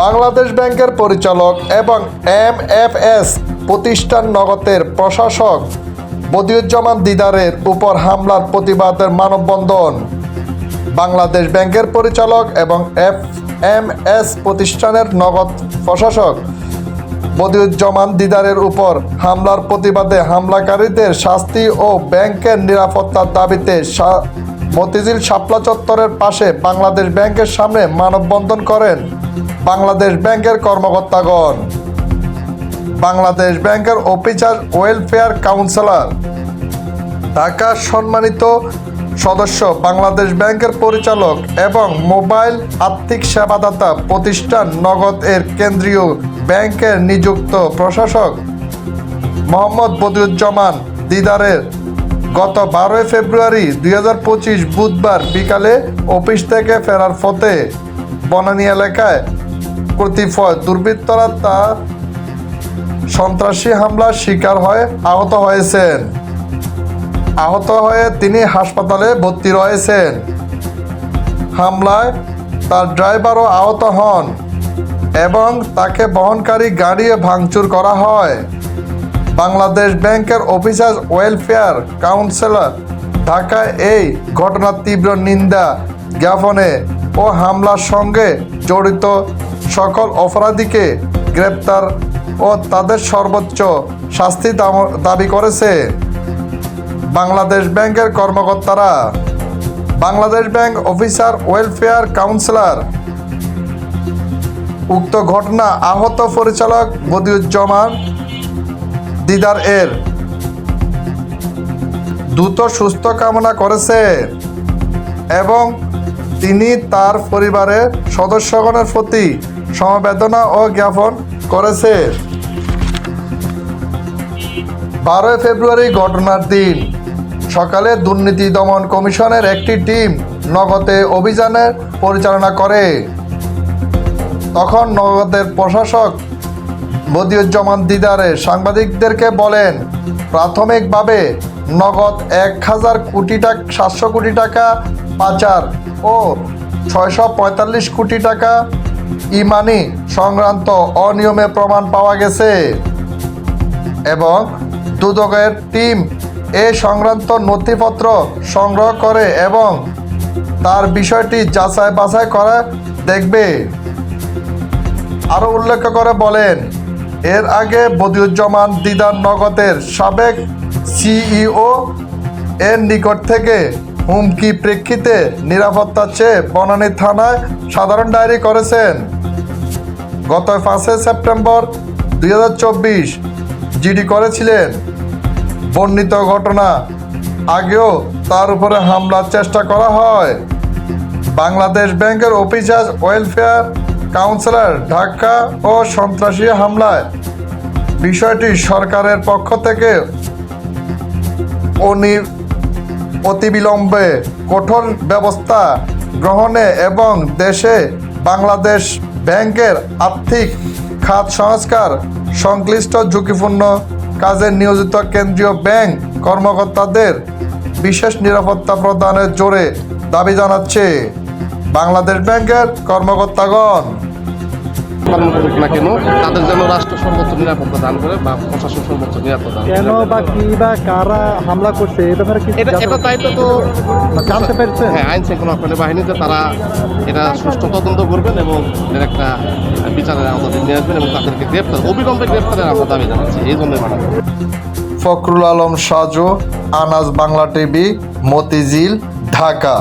বাংলাদেশ ব্যাংকের পরিচালক এবং এম এফ এস প্রতিষ্ঠান নগদের প্রশাসক বদিউজ্জামান দিদারের উপর হামলার প্রতিবাদের মানববন্ধন। বাংলাদেশ ব্যাংকের পরিচালক এবং এফ এম এস প্রতিষ্ঠানের নগদ প্রশাসক বদিউজ্জামান দিদারের উপর হামলার প্রতিবাদে হামলাকারীদের শাস্তি ও ব্যাংকের নিরাপত্তার দাবিতে মতিঝিল শাপলা চত্বরের পাশে বাংলাদেশ ব্যাংকের সামনে মানববন্ধন করেন। বাংলাদেশ ব্যাংকের কর্মকর্তাগণ, বাংলাদেশ ব্যাংকের অফিসার ওয়েলফেয়ার কাউন্সিলর ঢাকার সম্মানিত সদস্য, বাংলাদেশ ব্যাংকের পরিচালক এবং মোবাইল আর্থিক সেবাদাতা প্রতিষ্ঠান নগদ এর কেন্দ্রীয় ব্যাংকের নিযুক্ত প্রশাসক মোহাম্মদ বদিউজ্জামান দিদারের গত বারোই ফেব্রুয়ারি দুই হাজার পঁচিশ বুধবার বিকালে অফিস থেকে ফেরার পথে বনানী এলাকায় কর্তৃপয় দুর্বৃত্তরা তার সন্ত্রাসী হামলার শিকার হয়ে আহত হয়েছেন। আহত হয়ে তিনি হাসপাতালে ভর্তি রয়েছেন। হামলায় তার ড্রাইভারও আহত হন এবং তাকে বহনকারী গাড়ি ভাঙচুর করা হয়। বাংলাদেশ ব্যাংকের অফিসার ওয়েলফেয়ার কাউন্সিলর ঢাকায় এই ঘটনার তীব্র নিন্দা জ্ঞাপনে ও হামলার সঙ্গে জড়িত সকল অপরাধীকে গ্রেপ্তার ও তাদের সর্বোচ্চ শাস্তি দাবি করেছে বাংলাদেশ ব্যাংকের কর্মকর্তারা। Bangladesh bank officer welfare councillor. উক্ত ঘটনা আহত পরিচালক বদিউজ্জামান দিদার এর। দ্রুত সুস্থ কামনা করেছে এবং তিনি তার পরিবারের সদস্যগণের প্রতি সমবেদনা ও জ্ঞাপন করেছে। বারোই ফেব্রুয়ারি ঘটনার দিন। সকালে দুর্নীতি দমন কমিশনের একটি টিম নগদে অভিযানের পরিচালনা করে। তখন নগদের প্রশাসক বদিউজ্জামান দিদারে সাংবাদিকদেরকে বলেন, প্রাথমিকভাবে নগদ এক হাজার কোটি টাকা, সাতশো কোটি টাকা পাচার ও ছয়শো পঁয়তাল্লিশ কোটি টাকা ইমানি সংক্রান্ত অনিয়মে প্রমাণ পাওয়া গেছে। এবং দুদকের টিম এ সংক্রান্ত নথিপত্র সংগ্রহ করে এবং তার বিষয়টি যাচাই বাছাই করে দেখবে। আরও উল্লেখ করে বলেন, এর আগে বদিউজ্জামান দিদার নগদের সাবেক সিইও এর নিকট থেকে হুমকি প্রেক্ষিতে নিরাপত্তা চেয়ে বনানী থানায় সাধারণ ডায়েরি করেছেন। গত পাঁচই সেপ্টেম্বর দু হাজার চব্বিশ জিডি করেছিলেন। বর্ণিত ঘটনা, আগেও তার উপরে হামলার চেষ্টা করা হয়। বাংলাদেশ ব্যাংকের অফিসার ওয়েলফেয়ার কাউন্সিলর ঢাকা ও সন্ত্রাসী হামলায়। বিষয়টি সরকারের পক্ষ থেকে অনি অতিবিলম্বে কঠোর ব্যবস্থা গ্রহণে এবং দেশে বাংলাদেশ ব্যাংকের আর্থিক খাত সংস্কার সংশ্লিষ্ট ঝুঁকিপূর্ণ কাজে নিয়োজিত কেন্দ্রীয় ব্যাংক কর্মকর্তাদের বিশেষ নিরাপত্তা প্রদানের জোরে দাবি জানাচ্ছে বাংলাদেশ ব্যাংকের কর্মকর্তাগণ। কর্ম করুক না কেন তাদের যেন রাষ্ট্র সর্বোচ্চ নিরাপত্তা দান করে বা প্রশাসন সর্বোচ্চ নিরাপত্তা দান কেন বা কি বা কারা হামলা করছে এ ব্যাপারে কি এটা এটা দায়িত্ব তো জানতে পেরেছেন? হ্যাঁ আইন শৃঙ্খলা রক্ষাকারী বাহিনীতে তারা এটা সুষ্ঠু তদন্ত করবেন এবং এর একটা বিচারের আওতায় নিয়ে আসবেন এবং তাদেরকে গ্রেপ্তার অবিলম্বে গ্রেপ্তারের আমরা দাবি জানাচ্ছি এই জন্যই বানাবো ফখরুল আলম সাজু আনাজ বাংলা টিভি মতিঝিল ঢাকা।